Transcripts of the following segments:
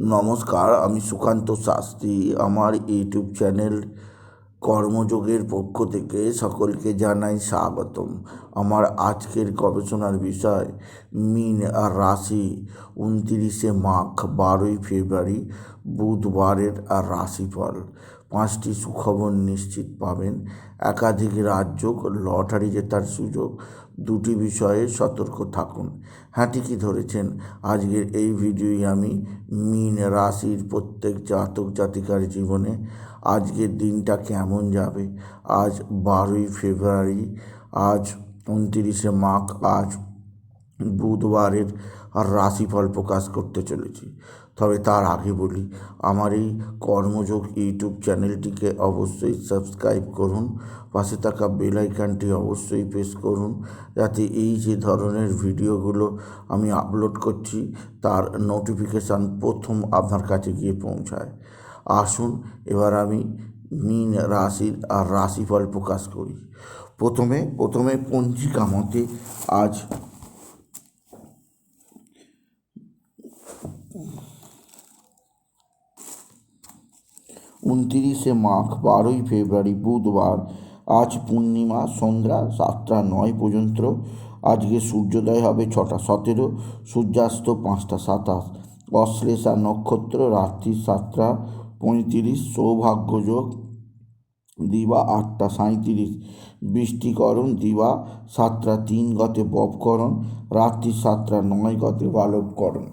নমস্কার, আমি সুকান্ত শাস্ত্রী। আমার ইউটিউব চ্যানেল কর্মযোগের পক্ষ থেকে সকলকে জানাই স্বাগতম। আমার আজকের গবেষণার বিষয়, মিন আর রাশি। উনতিরিশে মাঘ, বারোই ফেব্রুয়ারি, বুধবারের আর রাশিফল। পাঁচটি সুখবর নিশ্চিত পাবেন। একাধিক রাজ্য লটারি জেতার সুযোগ দুটি বিষয়ে সতর্ক থাকুন। হ্যাঁ ঠিকই ধরেছেন? আজকের এই ভিডিওই আমি মিন রাশির প্রত্যেক জাতক জাতিকার জীবনে আজকের দিনটা কেমন যাবে? আজ বারোই ফেব্রুয়ারি, আজ উনতিরিশে মাঘ, আজ বুধবারের আর রাশিফল প্রকাশ করতে চলেছি। তবে তার আগে বলি, আমার এই কর্মযোগ ইউটিউব চ্যানেলটিকে অবশ্যই সাবস্ক্রাইব করুন, পাশে থাকা বেল আইকনটি অবশ্যই প্রেস করুন, যাতে এই যে ধরনের ভিডিওগুলো আমি আপলোড করছি, তার নোটিফিকেশান প্রথম আপনার কাছে গিয়ে পৌঁছায়। আসুন, এবার আমি মিন রাশির আর রাশিফল প্রকাশ করি। প্রথমে প্রথমে পঞ্জিকা মতে আজ উনতিরিশে মাঘ, বারোই ফেব্রুয়ারি, বুধবার। আজ পূর্ণিমা, সন্ধ্যা সাতটা নয় পর্যন্ত। আজকে সূর্যোদয় হবে ছটা সতেরো, সূর্যাস্ত পাঁচটা সাতাশ। অশ্লেষা নক্ষত্র রাত্রি সাতটা পঁয়ত্রিশ, সৌভাগ্যযোগ দিবা আটটা সাঁইত্রিশ। বৃষ্টিকরণ দিবা সাতটা তিন গতে ববকরণ রাত্রি সাতটা নয় গতে বালবকরণ।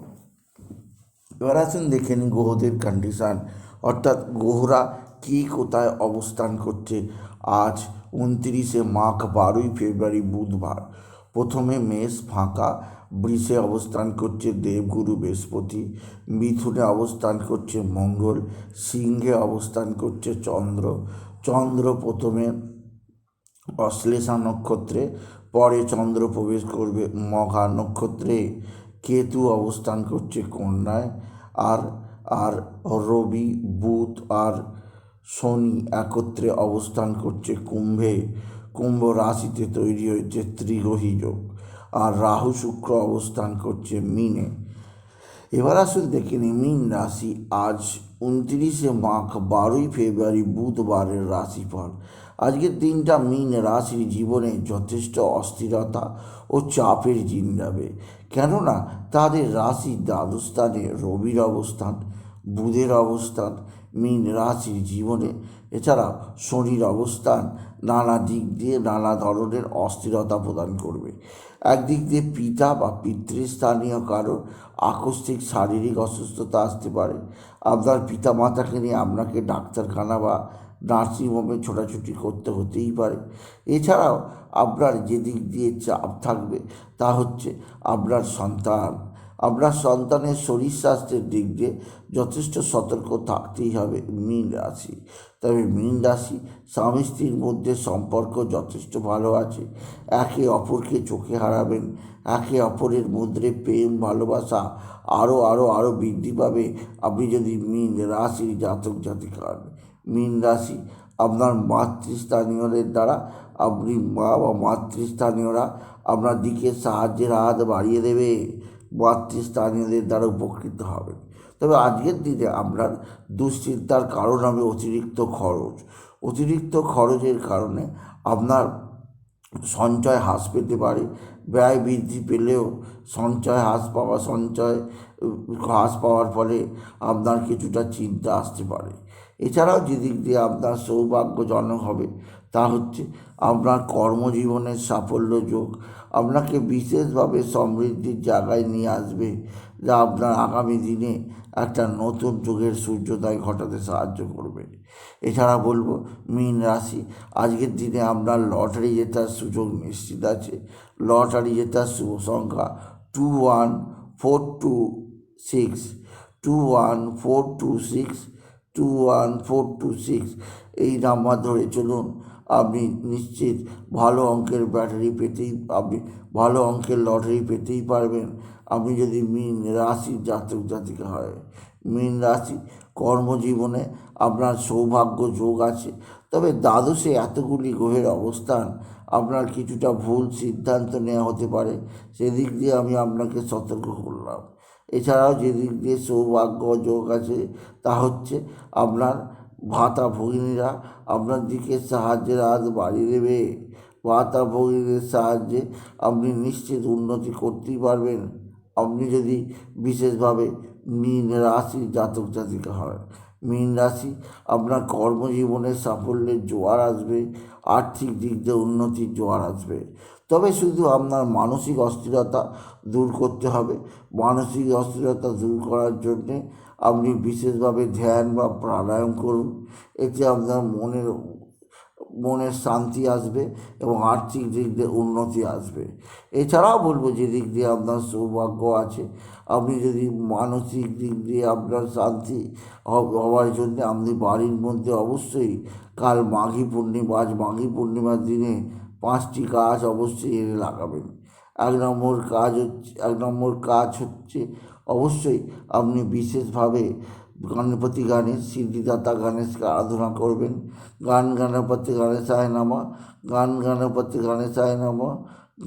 এবার আসুন দেখে নিন গ্রহদের কন্ডিশান অর্থাৎ গ্রহরা কী কোথায় অবস্থান করছে? আজ উনতিরিশে মাঘ, বারোই ফেব্রুয়ারি বুধবার। প্রথমে মেষ ফাঁকা, বৃষে অবস্থান করছে দেবগুরু বৃহস্পতি, মিথুনে অবস্থান করছে মঙ্গল, সিংহে অবস্থান করছে চন্দ্র। চন্দ্র প্রথমে অশ্লেষা নক্ষত্রে, পরে চন্দ্র প্রবেশ করবে মঘা নক্ষত্রে। কেতু অবস্থান করছে কন্যায়, আর আর রবি, বুধ আর শনি একত্রে অবস্থান করছে কুম্ভে। কুম্ভ রাশিতে তৈরি হয়েছে ত্রিগ্রহী যোগ। আর রাহু শুক্র অবস্থান করছে মিনে। এবার আসুন দেখে নিই, মিন রাশি আজ উনত্রিশে মাঘ, বারোই ফেব্রুয়ারি, বুধবারের রাশিফল। আজকের দিনটা মিন রাশির জীবনে যথেষ্ট অস্থিরতা ও চাপের দিন যাবে। কেননা, তাদের রাশি দ্বাদস্থানে রবির অবস্থান। বুধের অবস্থান, মীন রাশির জীবনে। এছাড়া শনির অবস্থান নানা দিক দিয়ে নানা ধরনের অস্থিরতা প্রদান করবে। একদিক দিয়ে পিতা বা পিতৃস্থানীয় কারোর আকস্মিক শারীরিক অসুস্থতা আসতে পারে। আপনার পিতা মাতাকে নিয়ে আপনাকে ডাক্তারখানা বা নার্সিংহোমে ছোটাছুটি করতে হতেই পারে। এছাড়াও আপনার যে দিক দিয়ে চাপ থাকবে তা হচ্ছে আপনার সন্তান আপনার সন্তানের শরীর স্বাস্থ্যের দিক দিয়ে যথেষ্ট সতর্ক থাকতেই হবে মীন রাশি। তবে মীন রাশি স্বামী স্ত্রীর মধ্যে সম্পর্ক যথেষ্ট ভালো আছে। একে অপরকে চোখে হারাবেন। একে অপরের মধ্যে প্রেম, ভালোবাসা আরও আরও আরও বৃদ্ধি পাবে। আপনি যদি মীন রাশির জাতক জাতিকার, মীন রাশি আপনার মাতৃস্থানীয়দের দ্বারা, আপনি মা বা মাতৃস্থানীয়রা আপনার দিকে সাহায্যের হাত বাড়িয়ে দেবে। মাতৃস্থানীয়দের দ্বারা উপকৃত হবে। তবে আজকের দিনে আপনার দুশ্চিন্তার কারণ হবে অতিরিক্ত খরচ। অতিরিক্ত খরচের কারণে আপনার সঞ্চয় হ্রাস পেতে পারে। ব্যয় বৃদ্ধি পেলেও সঞ্চয় হ্রাস পাওয়া, সঞ্চয়, হ্রাস পাওয়ার ফলে আপনার কিছুটা চিন্তা আসতে পারে। এছাড়াও যেদিক দিয়ে আপনার সৌভাগ্যজনক হবে, তা হচ্ছে আপনার কর্মজীবনের সাফল্য যোগ। আপনাকে বিশেষভাবে সমৃদ্ধির জায়গায় নিয়ে আসবে। যা আপনার আগামী দিনে একটা নতুন যুগের সূর্যোদয় ঘটাতে সাহায্য করবে। এছাড়া বলব, মীন রাশি, আজকের দিনে আপনার লটারি জেতার সুযোগ নিশ্চিত আছে। লটারি জেতার শুভ সংখ্যা two one four two six two one four two six two one four two six এই নাম্বার ধরে চলুন আপনি নিশ্চিত ভালো অঙ্কের ব্যাটারি পেতেই, আপনি ভালো অঙ্কের লটারি পেতেই পারবেন। আপনি যদি মিন রাশির জাতক জাতিকা হয়, মিন রাশি কর্মজীবনে আপনার সৌভাগ্য যোগ আছে। তবে দ্বাদশে এতগুলি গ্রহের অবস্থান, আপনার কিছুটা ভুল সিদ্ধান্ত নেওয়া হতে পারে। সেদিক দিয়ে আমি আপনাকে সতর্ক করলাম। এছাড়াও যে দিক দিয়ে সৌভাগ্য যোগ আছে, তা হচ্ছে আপনার ভাতা ভগিনীরা আপনার দিকে সাহায্যের হাত বাড়িয়ে দেবে। ভাতা ভগিনীদের সাহায্যে আপনি নিশ্চিত উন্নতি করতেই পারবেন। আপনি যদি বিশেষভাবে মীন রাশির জাতক জাতিকা হয় মীন রাশি আপনার কর্মজীবনে সাফল্যের জোয়ার আসবে, আর্থিক দিক দিয়ে উন্নতির জোয়ার আসবে। তবে শুধু আপনার মানসিক অস্থিরতা দূর করতে হবে। মানসিক অস্থিরতা দূর করার জন্যে আপনি বিশেষভাবে ধ্যান বা প্রাণায়াম করুন। এতে আপনার মনের মনের শান্তি আসবে এবং আর্থিক দিক দিয়ে উন্নতি আসবে। এছাড়াও বলব যে দিক দিয়ে আপনার সৌভাগ্য আছে। আপনি যদি মানসিক দিক দিয়ে আপনার শান্তি হওয়ার জন্য আপনি বাড়ির মধ্যে অবশ্যই কাল মাঘী পূর্ণিমা, আজ মাঘী পূর্ণিমার দিনে পাঁচটি গাছ অবশ্যই এনে লাগাবেন। এক নম্বর কাজ হচ্ছে, এক নম্বর কাজ হচ্ছে অবশ্যই আপনি বিশেষভাবে গণপতি গণেশ, সিদ্ধিদাতা গণেশকে আরাধনা করবেন। গান গণপতি গণেশায় নামা। গান গণপতি গণেশায় নামা।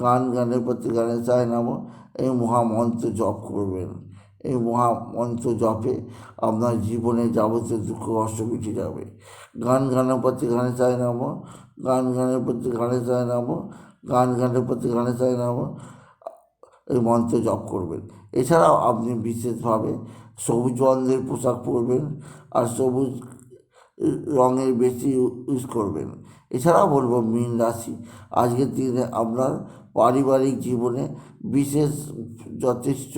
গান গণপতি গণেশায় নামা। এই মহামন্ত্র জপ করবেন। এই মহামন্ত্র জপে আপনার জীবনে যাবতীয় দুঃখ, কষ্ট মিটে যাবে। গান গণপতি গণেশায় নামা। গান গণপতি গণেশায় নামা। গান গণপতি গণেশায় নামা। এই মন্ত্র জপ করবেন। এছাড়াও আপনি বিশেষভাবে সবুজ রঙের পোশাক পরবেন আর সবুজ রঙের বেশি ইউজ করবেন। এছাড়াও বলব মীন রাশি। আজকের দিনে আপনার পারিবারিক জীবনে বিশেষ যথেষ্ট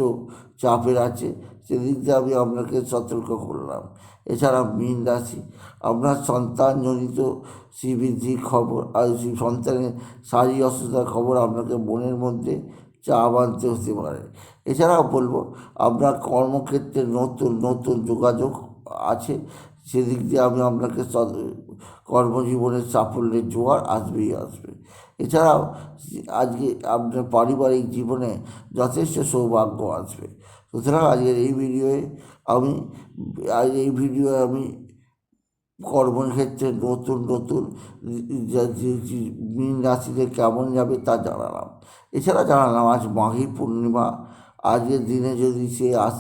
চাপের আছে সেদিক দিয়ে আমি আপনাকে সতর্ক করলাম। এছাড়া মীন রাশি, আপনার সন্তানজনিত শ্রীবৃদ্ধির খবর আর সন্তানের শারীরিক অসুস্থতার খবর আপনাকে মনের মধ্যে চাপ আনতে হতে পারে এছাড়াও বলব আপনার কর্মক্ষেত্রে নতুন নতুন যোগাযোগ আছে। সেদিক দিয়ে আমি আপনাকে কর্মজীবনের সাফল্যের জোয়ার আসবেই আসবে। এছাড়াও আজকে আপনার পারিবারিক জীবনে যথেষ্ট সৌভাগ্য আসবে। সুতরাং আজকের এই ভিডিওয়ে আমি, আজ এই ভিডিওয়ে আমি কর্মক্ষেত্রে নতুন নতুন মীন রাশিতে কেমন যাবে তা জানালাম। এছাড়া জানালাম, আজ মাঘী পূর্ণিমা। আজকের দিনে যদি সে আস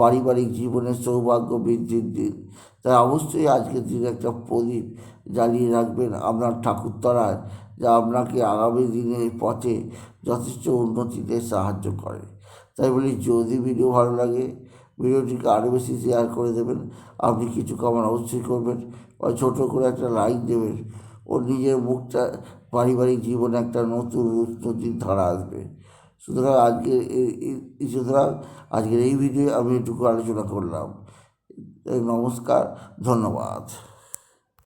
পারিবারিক জীবনের সৌভাগ্য বৃদ্ধির দিন তাই অবশ্যই আজকের দিনে একটা প্রদীপ জ্বালিয়ে রাখবেন আপনার ঠাকুরতলায়, যা আপনাকে আগামী দিনের পথে যথেষ্ট উন্নতিতে সাহায্য করে। তাই বলি, যদি ভিডিও ভালো লাগে ভিডিওটিকে আরও বেশি শেয়ার করে দেবেন। আপনি কিছু কামান অবশ্যই করবেন। বা ছোটো করে একটা লাইক দেবেন। ও নিজের মুখটা, পারিবারিক জীবনে একটা নতুন নদীর ধারা আসবে। সুতরাং আজকে সুতরাং আজকের এই ভিডিও আমি এটুকু আলোচনা করলাম। নমস্কার, ধন্যবাদ।